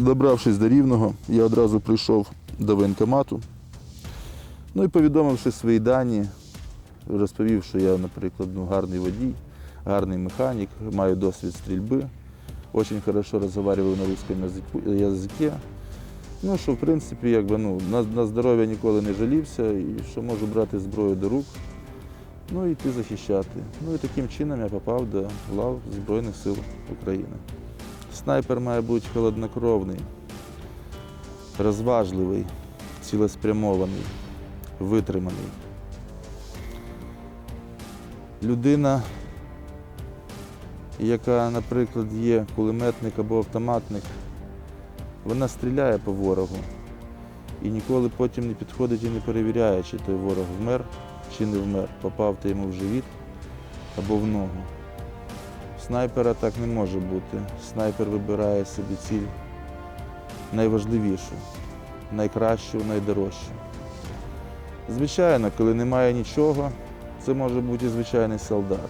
Добравшись до Рівного, я одразу прийшов до воєнкомату. Ну і повідомивши свої дані, розповів, що я, наприклад, ну, гарний водій, гарний механік, маю досвід стрільби, дуже хорошо розмовляю на русском язикі. Ну, що в принципі, якби, ну, на, на здоров'я ніколи не жалівся і що можу брати зброю до рук, ну і йти захищати. Ну і таким чином я попав до лав Збройних сил України. Снайпер має бути холоднокровний, розважливий, цілеспрямований, витриманий. Людина, яка, наприклад, є кулеметник або автоматник, вона стріляє по ворогу і ніколи потім не підходить і не перевіряє, чи той ворог вмер, чи не вмер, попав ти йому в живіт або в ногу. Снайпера так не може бути. Снайпер вибирає собі ціль найважливішу, найкращу, найдорожчу. Звичайно, коли немає нічого, це може бути звичайний солдат.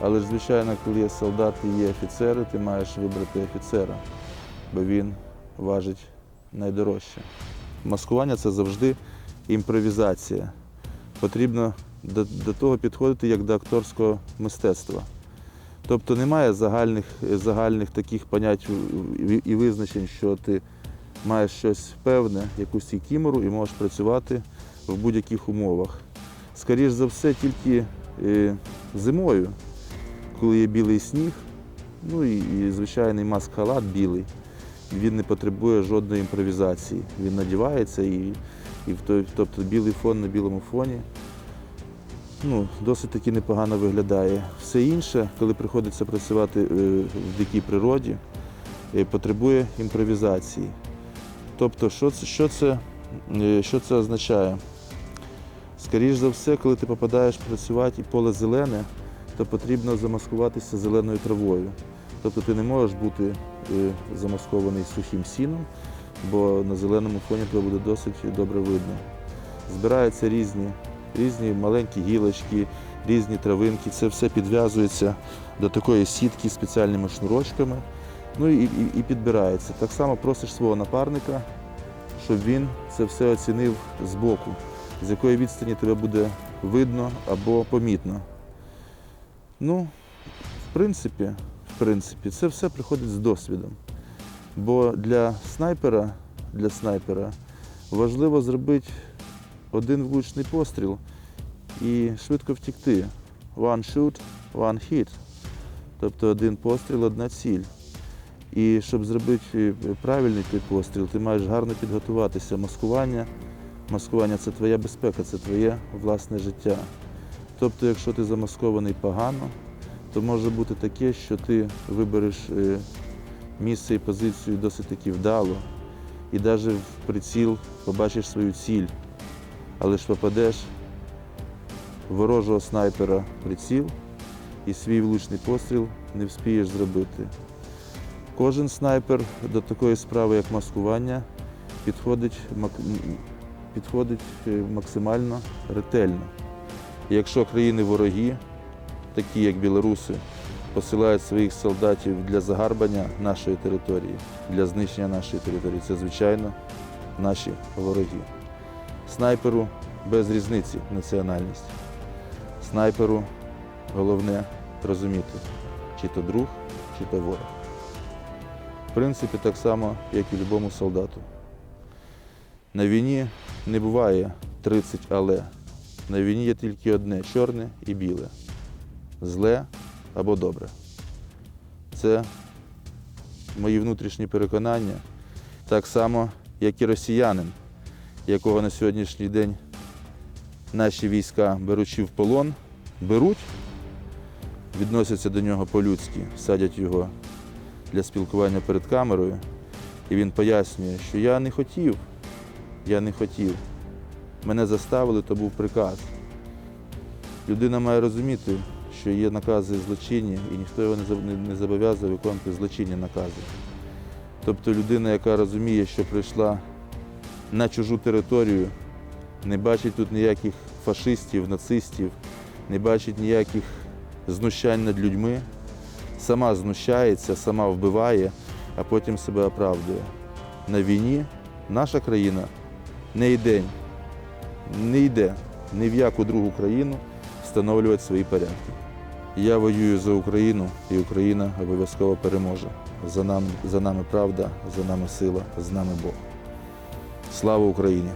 Але ж, звичайно, коли є солдат і є офіцери, ти маєш вибрати офіцера, бо він важить найдорожче. Маскування це завжди імпровізація. Потрібно до, до того підходити як до акторського мистецтва. Тобто немає загальних, загальних таких понять і- визначень, що ти маєш щось певне, якусь кімеру і можеш працювати в будь-яких умовах. Скоріше за все, тільки е, зимою, коли є білий сніг, ну і, і звичайний маск-халат білий, він не потребує жодної імпровізації. Він надівається і, і тобто білий фон на білому фоні ну, досить таки непогано виглядає. Все інше, коли приходиться працювати е, в дикій природі, е, потребує імпровізації. Тобто, що це, що це, е, що це означає? Скоріше за все, коли ти попадаєш працювати і поле зелене, то потрібно замаскуватися зеленою травою. Тобто ти не можеш бути замаскований сухим сіном, бо на зеленому фоні тебе буде досить добре видно. Збираються різні різні маленькі гілочки, різні травинки. Це все підв'язується до такої сітки спеціальними шнурочками. Ну і, і, і підбирається. Так само просиш свого напарника, щоб він це все оцінив збоку, з якої відстані тебе буде видно або помітно. Ну, в принципі, в принципі, це все приходить з досвідом. Бо для снайпера, для снайпера важливо зробити один влучний постріл і швидко втікти. One shoot, one hit. Тобто один постріл, одна ціль. І щоб зробити правильний той постріл, ти маєш гарно підготуватися. Маскування. Маскування це твоя безпека, це твоє власне життя. Тобто, якщо ти замаскований погано, то може бути таке, що ти вибереш е, місце і позицію досить таки вдало, і навіть в приціл побачиш свою ціль але ж попадеш ворожого снайпера приціл і свій влучний постріл не вспієш зробити. Кожен снайпер до такої справи, як маскування, підходить, підходить е, максимально ретельно. І якщо країни вороги, такі як білоруси, посилають своїх солдатів для загарбання нашої території, для знищення нашої території, це, звичайно, наші вороги. Снайперу без різниці національність. Снайперу головне розуміти, чи то друг, чи то ворог. В принципі, так само, як і любому солдату. На війні не буває 30 але. На війні є тільки одне чорне і біле. Зле або добре. Це мої внутрішні переконання, так само, як і росіянин якого на сьогоднішній день наші війська, беручи в полон, беруть, відносяться до нього по-людськи, садять його для спілкування перед камерою, і він пояснює, що я не хотів, я не хотів. Мене заставили, то був приказ. Людина має розуміти, що є накази злочинні, і ніхто його не зобов'язує виконувати злочинні накази. Тобто людина, яка розуміє, що прийшла на чужу територію, не бачить тут ніяких фашистів, нацистів, не бачить ніяких знущань над людьми, сама знущається, сама вбиває, а потім себе оправдує. на війні, наша країна не йде, не йде ні в яку другу країну встановлювати свої порядки. Я воюю за Україну, і Україна обов'язково переможе. За нами, за нами правда, за нами сила, з нами Бог. Слава Україні!